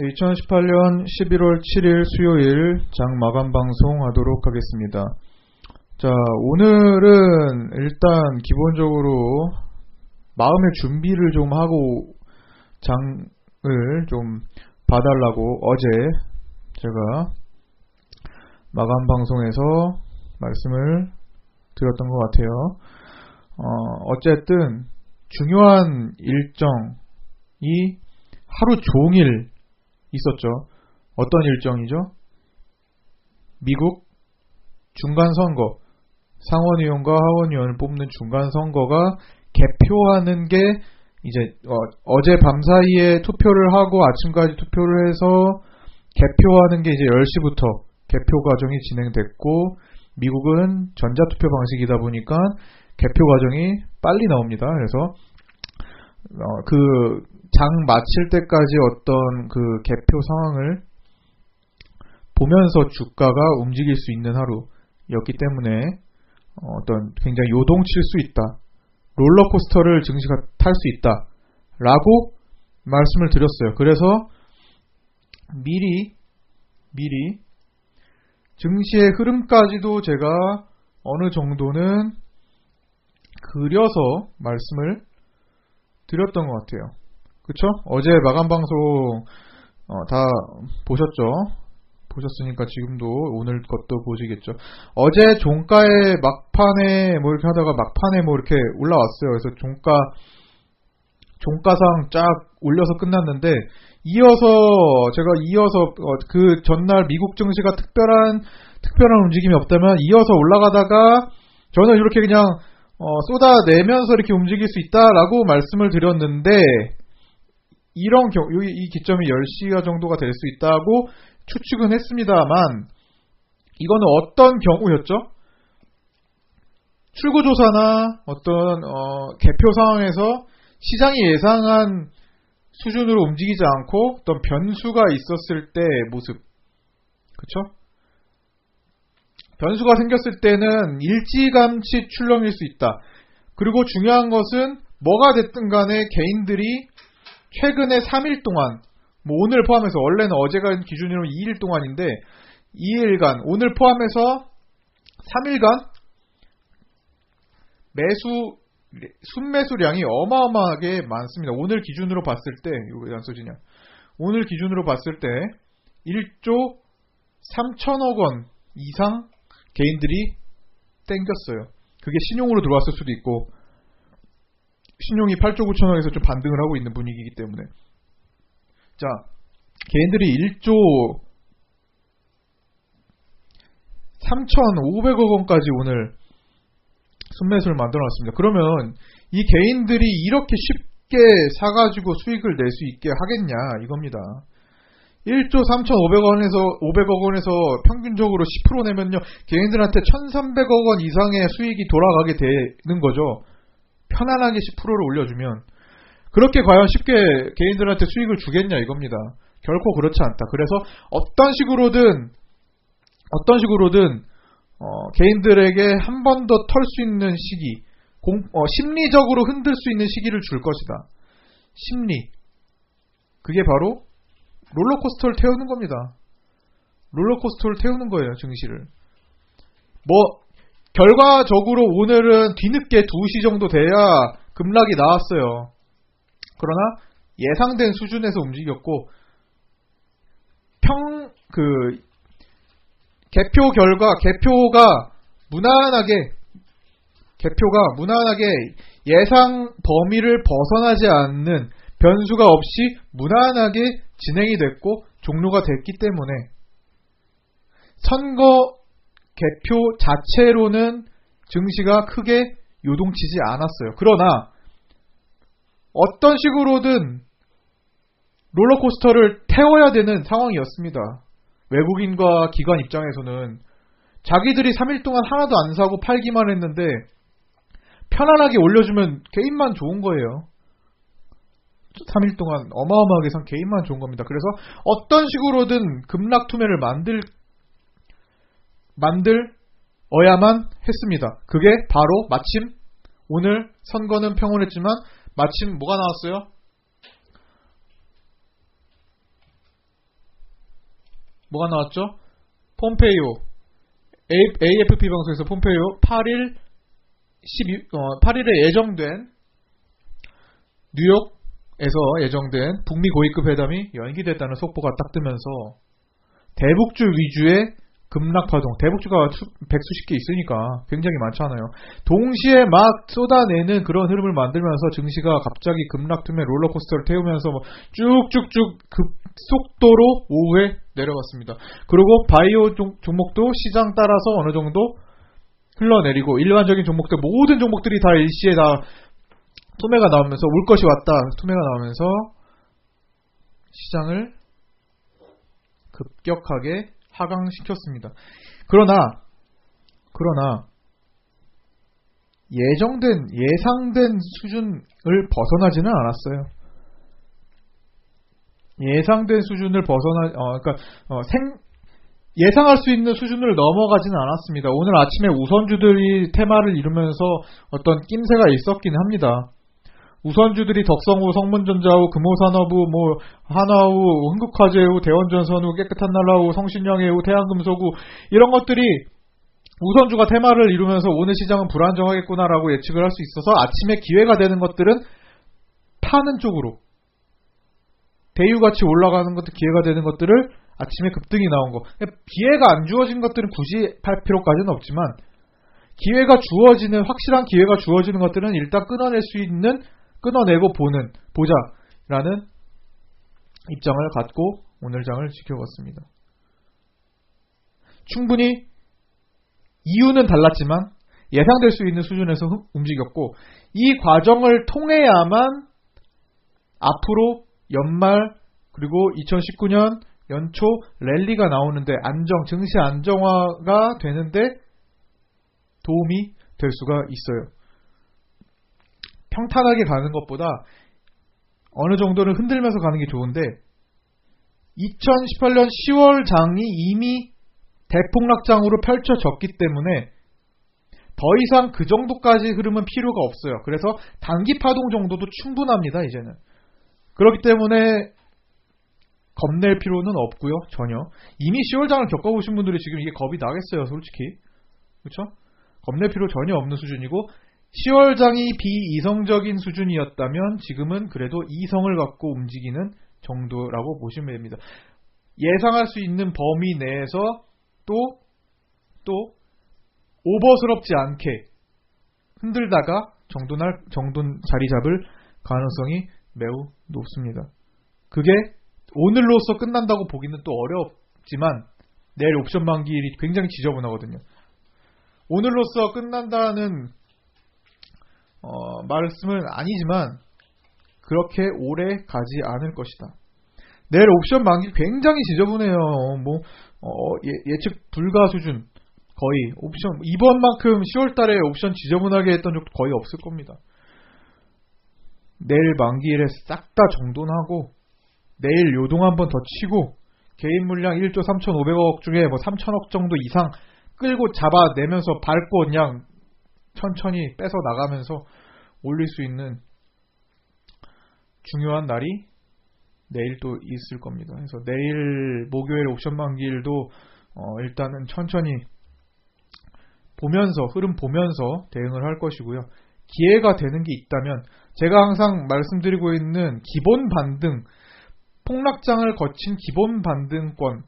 네, 2018년 11월 7일 수요일 장 마감 방송 하도록 하겠습니다. 자, 오늘은 일단 기본적으로 마음의 준비를 좀 하고 장을 좀 봐달라고 어제 제가 마감 방송에서 말씀을 드렸던 것 같아요. 어, 어쨌든 중요한 일정이 하루 종일 있었죠. 어떤 일정이죠? 미국 중간선거, 상원의원과 하원의원을 뽑는 중간선거가 개표하는 게 이제 어, 제 밤 사이에 투표를 하고 아침까지 투표를 해서 개표하는 게 이제 10시부터 개표 과정이 진행됐고 미국은 전자투표 방식이다 보니까 개표 과정이 빨리 나옵니다. 그래서 어, 그 장 마칠 때까지 어떤 그 개표 상황을 보면서 주가가 움직일 수 있는 하루였기 때문에 어떤 굉장히 요동칠 수 있다. 롤러코스터를 증시가 탈 수 있다. 라고 말씀을 드렸어요. 그래서 미리, 미리 증시의 흐름까지도 제가 어느 정도는 그려서 말씀을 드렸던 것 같아요. 그쵸? 어제 마감 방송 어, 다 보셨죠? 보셨으니까 지금도 오늘 것도 보시겠죠. 어제 종가의 막판에 뭐 이렇게 하다가 막판에 뭐 이렇게 올라왔어요. 그래서 종가 종가상 쫙 올려서 끝났는데 이어서 제가 이어서 어, 그 전날 미국 증시가 특별한 특별한 움직임이 없다면 이어서 올라가다가 저는 이렇게 그냥 어, 쏟아내면서 이렇게 움직일 수 있다라고 말씀을 드렸는데 이런 경우, 이 기점이 10시가 정도가 될 수 있다고 추측은 했습니다만, 이거는 어떤 경우였죠? 출구조사나 어떤, 어, 개표 상황에서 시장이 예상한 수준으로 움직이지 않고 어떤 변수가 있었을 때 모습. 그쵸? 변수가 생겼을 때는 일찌감치 출렁일 수 있다. 그리고 중요한 것은 뭐가 됐든 간에 개인들이 최근에 3일 동안 뭐 오늘 포함해서 원래는 어제가 기준으로 2일 동안인데 2일간 오늘 포함해서 3일간 매수 순매수량이 어마어마하게 많습니다. 오늘 기준으로 봤을 때 이거 왜안 써지냐? 오늘 기준으로 봤을 때 1조 3천억 원 이상 개인들이 땡겼어요. 그게 신용으로 들어왔을 수도 있고 신용이 8조 9천원에서 좀 반등을 하고 있는 분위기이기 때문에 자 개인들이 1조 3,500억 원까지 오늘 순매수를 만들어놨습니다. 그러면 이 개인들이 이렇게 쉽게 사가지고 수익을 낼 수 있게 하겠냐 이겁니다. 1조 3,500원에서 500억 원에서 평균적으로 10% 내면요 개인들한테 1,300억 원 이상의 수익이 돌아가게 되는 거죠. 편안하게 10%를 올려주면 그렇게 과연 쉽게 개인들한테 수익을 주겠냐 이겁니다. 결코 그렇지 않다. 그래서 어떤 식으로든 어떤 식으로든 어, 개인들에게 한 번 더 털 수 있는 시기, 공, 어, 심리적으로 흔들 수 있는 시기를 줄 것이다. 심리. 그게 바로 롤러코스터를 태우는 겁니다. 롤러코스터를 태우는 거예요, 증시를. 뭐 결과적으로 오늘은 뒤늦게 2시 정도 돼야 급락이 나왔어요. 그러나 예상된 수준에서 움직였고 평 그 개표 결과 개표가 무난하게 개표가 무난하게 예상 범위를 벗어나지 않는 변수가 없이 무난하게 진행이 됐고 종료가 됐기 때문에 선거 개표 자체로는 증시가 크게 요동치지 않았어요. 그러나 어떤 식으로든 롤러코스터를 태워야 되는 상황이었습니다. 외국인과 기관 입장에서는 자기들이 3일 동안 하나도 안 사고 팔기만 했는데 편안하게 올려주면 개인만 좋은 거예요. 3일 동안 어마어마하게 산 개인만 좋은 겁니다. 그래서 어떤 식으로든 급락 투매를 만들 만들어야만 했습니다. 그게 바로 마침 오늘 선거는 평온했지만 마침 뭐가 나왔어요? 뭐가 나왔죠? 폼페이오 AFP 방송에서 폼페이오 8일 12, 어, 8일에 예정된 뉴욕에서 예정된 북미 고위급 회담이 연기됐다는 속보가 딱 뜨면서 대북주 위주의 급락 파동, 대북주가 수- 백수십 개 있으니까 굉장히 많잖아요. 동시에 막 쏟아내는 그런 흐름을 만들면서 증시가 갑자기 급락tum에 롤러코스터를 태우면서 뭐 쭉쭉쭉 급속도로 오후에 내려갔습니다. 그리고 바이오 종, 종목도 시장 따라서 어느 정도 흘러내리고 일반적인 종목들 모든 종목들이 다 일시에 다 투매가 나오면서 올 것이 왔다 투매가 나오면서 시장을 급격하게 하강시켰습니다. 그러나 그러나 예정된 예상된 수준을 벗어나지는 않았어요. 예상된 수준을 벗어나 어 그러니까 어, 생 예상할 수 있는 수준을 넘어가지는 않았습니다. 오늘 아침에 우선주들이 테마를 이루면서 어떤 낌새가 있었긴 합니다. 우선주들이 덕성우, 성문전자우, 금호산업우, 뭐 한화우, 흥국화재우, 대원전선우, 깨끗한 나라우, 성신영해우, 태양금속우 이런 것들이 우선주가 테마를 이루면서 오늘 시장은 불안정하겠구나라고 예측을 할 수 있어서 아침에 기회가 되는 것들은 파는 쪽으로 대유같이 올라가는 것들 기회가 되는 것들을 아침에 급등이 나온 거. 기회가 안 주어진 것들은 굳이 팔 필요까지는 없지만 기회가 주어지는 확실한 기회가 주어지는 것들은 일단 끊어낼 수 있는 끊어내고 보는 보자라는 입장을 갖고 오늘 장을 지켜봤습니다. 충분히 이유는 달랐지만 예상될 수 있는 수준에서 흠- 움직였고 이 과정을 통해야만 앞으로 연말 그리고 2019년 연초 랠리가 나오는데 안정 증시 안정화가 되는데 도움이 될 수가 있어요. 평탄하게 가는 것보다 어느 정도는 흔들면서 가는 게 좋은데 2018년 10월 장이 이미 대폭락장으로 펼쳐졌기 때문에 더 이상 그 정도까지 흐름은 필요가 없어요. 그래서 단기 파동 정도도 충분합니다, 이제는. 그렇기 때문에 겁낼 필요는 없고요, 전혀. 이미 10월 장을 겪어보신 분들이 지금 이게 겁이 나겠어요, 솔직히. 그렇죠? 겁낼 필요 전혀 없는 수준이고 10월장이 비이성적인 수준이었다면 지금은 그래도 이성을 갖고 움직이는 정도라고 보시면 됩니다. 예상할 수 있는 범위 내에서 또, 또, 오버스럽지 않게 흔들다가 정돈할, 정돈 자리 잡을 가능성이 매우 높습니다. 그게 오늘로서 끝난다고 보기는 또 어렵지만 내일 옵션 만기일이 굉장히 지저분하거든요. 오늘로서 끝난다는 어, 말씀은 아니지만 그렇게 오래 가지 않을 것이다. 내일 옵션 만기 굉장히 지저분해요. 뭐 어, 예, 측 불가 수준 거의 옵션 이번만큼 10월달에 옵션 지저분하게 했던 적도 거의 없을 겁니다. 내일 만기일에 싹 다 정돈하고 내일 요동 한번 더 치고 개인 물량 1조 3,500억 중에 뭐 3,000억 정도 이상 끌고 잡아내면서 밟고 그냥 천천히 뺏어 나가면서 올릴 수 있는 중요한 날이 내일 또 있을 겁니다. 그래서 내일 목요일 옵션 만기일도 어, 일단은 천천히 보면서 흐름 보면서 대응을 할 것이고요. 기회가 되는 게 있다면 제가 항상 말씀드리고 있는 기본 반등 폭락장을 거친 기본 반등권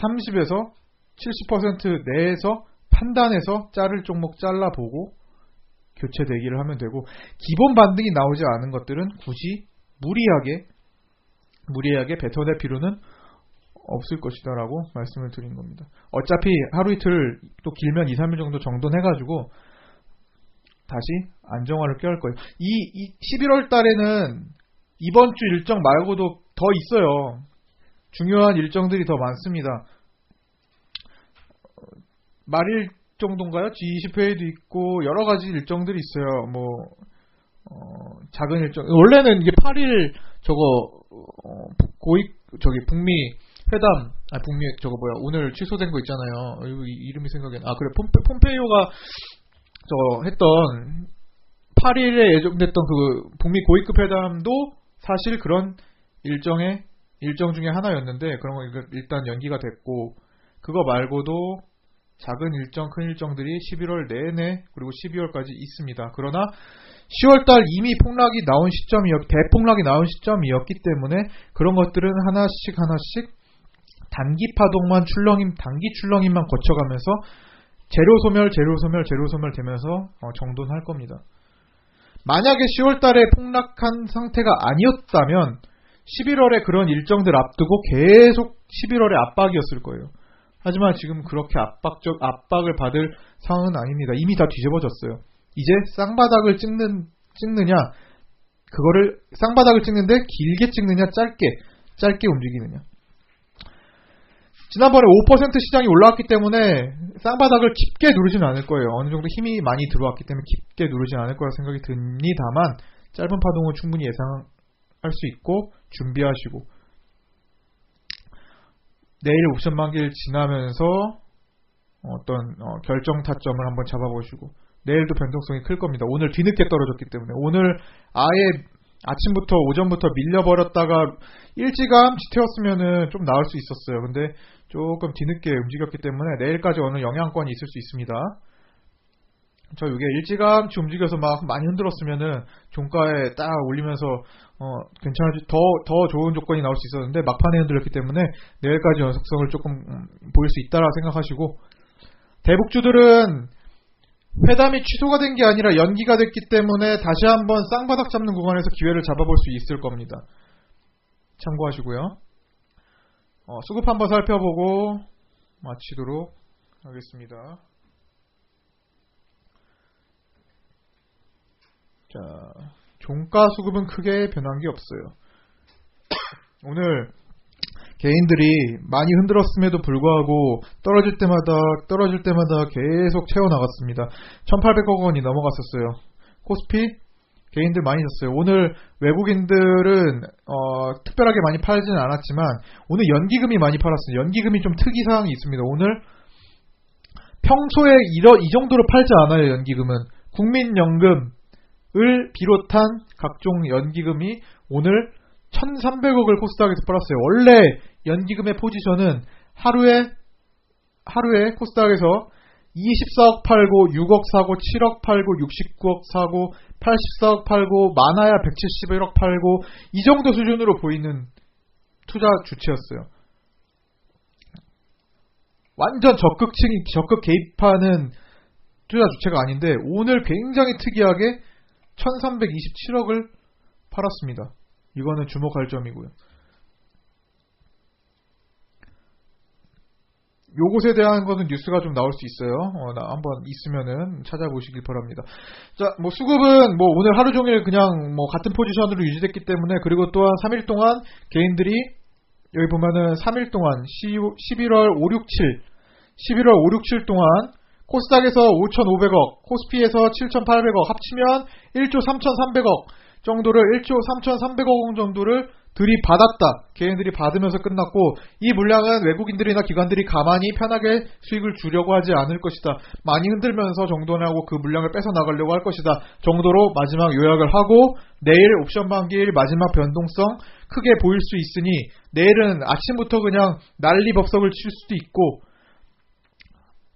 30에서 70% 내에서 판단해서 자를 종목 잘라보고 교체 대기를 하면 되고 기본 반등이 나오지 않은 것들은 굳이 무리하게 무리하게 뱉어낼 필요는 없을 것이다라고 말씀을 드린 겁니다. 어차피 하루 이틀 또 길면 2, 3일 정도 정돈해가지고 다시 안정화를 껴할 거예요. 이, 이 11월 달에는 이번 주 일정 말고도 더 있어요. 중요한 일정들이 더 많습니다. 말일 정도인가요? G20 회의도 있고 여러 가지 일정들이 있어요. 뭐 어, 작은 일정. 원래는 이게 8일 저거 어, 고익 저기 북미 회담 아 북미 저거 뭐야 오늘 취소된 거 있잖아요. 이- 이름이 생각이 안 나. 아 그래 폼페, 폼페이오가 저 했던 8일에 예정됐던 그 북미 고위급 회담도 사실 그런 일정의 일정 중에 하나였는데 그런 거 일단 연기가 됐고 그거 말고도 작은 일정, 큰 일정들이 11월 내내 그리고 12월까지 있습니다. 그러나 10월달 이미 폭락이 나온 시점이었, 대폭락이 나온 시점이었기 때문에 그런 것들은 하나씩 하나씩 단기 파동만 출렁임, 단기 출렁임만 거쳐가면서 재료 소멸, 재료 소멸, 재료 소멸 되면서 어, 정돈할 겁니다. 만약에 10월달에 폭락한 상태가 아니었다면 11월에 그런 일정들 앞두고 계속 11월에 압박이었을 거예요. 하지만 지금 그렇게 압박적 압박을 받을 상황은 아닙니다. 이미 다 뒤집어졌어요. 이제 쌍바닥을 찍는 찍느냐 그거를 쌍바닥을 찍는데 길게 찍느냐 짧게 짧게 움직이느냐. 지난번에 5% 시장이 올라왔기 때문에 쌍바닥을 깊게 누르지는 않을 거예요. 어느 정도 힘이 많이 들어왔기 때문에 깊게 누르지는 않을 거라 생각이 듭니다만 짧은 파동은 충분히 예상할 수 있고 준비하시고 내일 옵션 만기를 지나면서 어떤 어, 결정 타점을 한번 잡아보시고 내일도 변동성이 클 겁니다. 오늘 뒤늦게 떨어졌기 때문에 오늘 아예 아침부터 오전부터 밀려버렸다가 일찌감치 태웠으면은 좀 나을 수 있었어요. 근데 조금 뒤늦게 움직였기 때문에 내일까지 어느 영향권이 있을 수 있습니다. 저 이게 일찌감치 움직여서 막 많이 흔들었으면은 종가에 딱 올리면서 어 괜찮아지 더 더 좋은 조건이 나올 수 있었는데 막판에 흔들렸기 때문에 내일까지 연속성을 조금 음, 보일 수 있다라 생각하시고 대북주들은 회담이 취소가 된 게 아니라 연기가 됐기 때문에 다시 한번 쌍바닥 잡는 구간에서 기회를 잡아볼 수 있을 겁니다. 참고하시고요. 어, 수급 한번 살펴보고 마치도록 하겠습니다. 자, 종가 수급은 크게 변한 게 없어요. 오늘 개인들이 많이 흔들었음에도 불구하고 떨어질 때마다 떨어질 때마다 계속 채워 나갔습니다. 1,800억 원이 넘어갔었어요. 코스피 개인들 많이 샀어요. 오늘 외국인들은 어, 특별하게 많이 팔지는 않았지만 오늘 연기금이 많이 팔았어요. 연기금이 좀 특이 사항이 있습니다. 오늘 평소에 이러, 이 정도로 팔지 않아요. 연기금은 국민연금 을 비롯한 각종 연기금이 오늘 1,300억을 코스닥에서 팔았어요. 원래 연기금의 포지션은 하루에 하루에 코스닥에서 24억 팔고 6억 사고 7억 팔고 69억 사고 84억 팔고 많아야 171억 팔고 이 정도 수준으로 보이는 투자 주체였어요. 완전 적극층 적극 개입하는 투자 주체가 아닌데 오늘 굉장히 특이하게 1327억을 팔았습니다. 이거는 주목할 점이고요. 요것에 대한 것은 뉴스가 좀 나올 수 있어요. 어, 나 한번 있으면은 찾아보시길 바랍니다. 자, 뭐 수급은 뭐 오늘 하루 종일 그냥 뭐 같은 포지션으로 유지됐기 때문에 그리고 또한 3일 동안 개인들이 여기 보면은 3일 동안 11월 5, 6, 7 11월 5, 6, 7 동안 코스닥에서 5,500억, 코스피에서 7,800억 합치면 1조 3,300억 정도를 1조 3,300억 원 정도를 들이받았다. 개인들이 받으면서 끝났고 이 물량은 외국인들이나 기관들이 가만히 편하게 수익을 주려고 하지 않을 것이다. 많이 흔들면서 정돈하고 그 물량을 뺏어 나가려고 할 것이다. 정도로 마지막 요약을 하고 내일 옵션 반기일 마지막 변동성 크게 보일 수 있으니 내일은 아침부터 그냥 난리 법석을 칠 수도 있고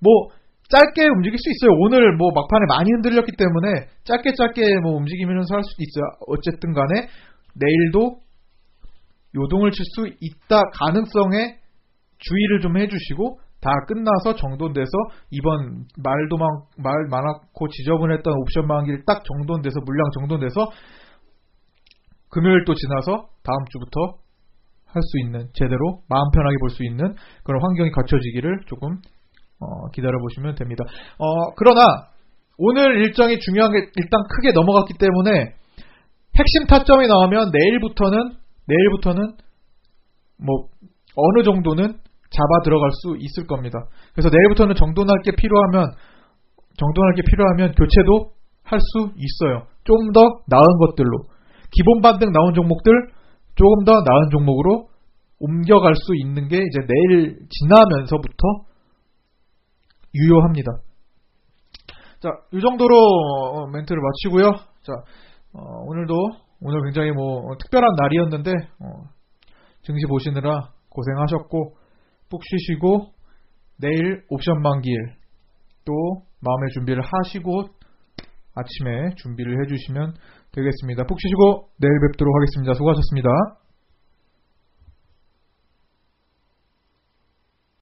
뭐 짧게 움직일 수 있어요. 오늘 뭐 막판에 많이 흔들렸기 때문에 짧게 짧게 뭐 움직이면서 할 수도 있어요. 어쨌든 간에 내일도 요동을 칠 수 있다 가능성에 주의를 좀 해주시고 다 끝나서 정돈돼서 이번 말도 많, 말 많았고 지저분했던 옵션 만기를 딱 정돈돼서 물량 정돈돼서 금요일 또 지나서 다음 주부터 할 수 있는 제대로 마음 편하게 볼 수 있는 그런 환경이 갖춰지기를 조금 어, 기다려 보시면 됩니다. 어, 그러나 오늘 일정이 중요한 게 일단 크게 넘어갔기 때문에 핵심 타점이 나오면 내일부터는 내일부터는 뭐 어느 정도는 잡아 들어갈 수 있을 겁니다. 그래서 내일부터는 정돈할 게 필요하면 정돈할 게 필요하면 교체도 할 수 있어요. 좀 더 나은 것들로 기본 반등 나온 종목들 조금 더 나은 종목으로 옮겨갈 수 있는 게 이제 내일 지나면서부터 유효합니다. 자, 이 정도로 어, 멘트를 마치고요. 자, 어, 오늘도 오늘 굉장히 뭐 어, 특별한 날이었는데 어, 증시 보시느라 고생하셨고 푹 쉬시고 내일 옵션 만기일 또 마음의 준비를 하시고 아침에 준비를 해주시면 되겠습니다. 푹 쉬시고 내일 뵙도록 하겠습니다. 수고하셨습니다.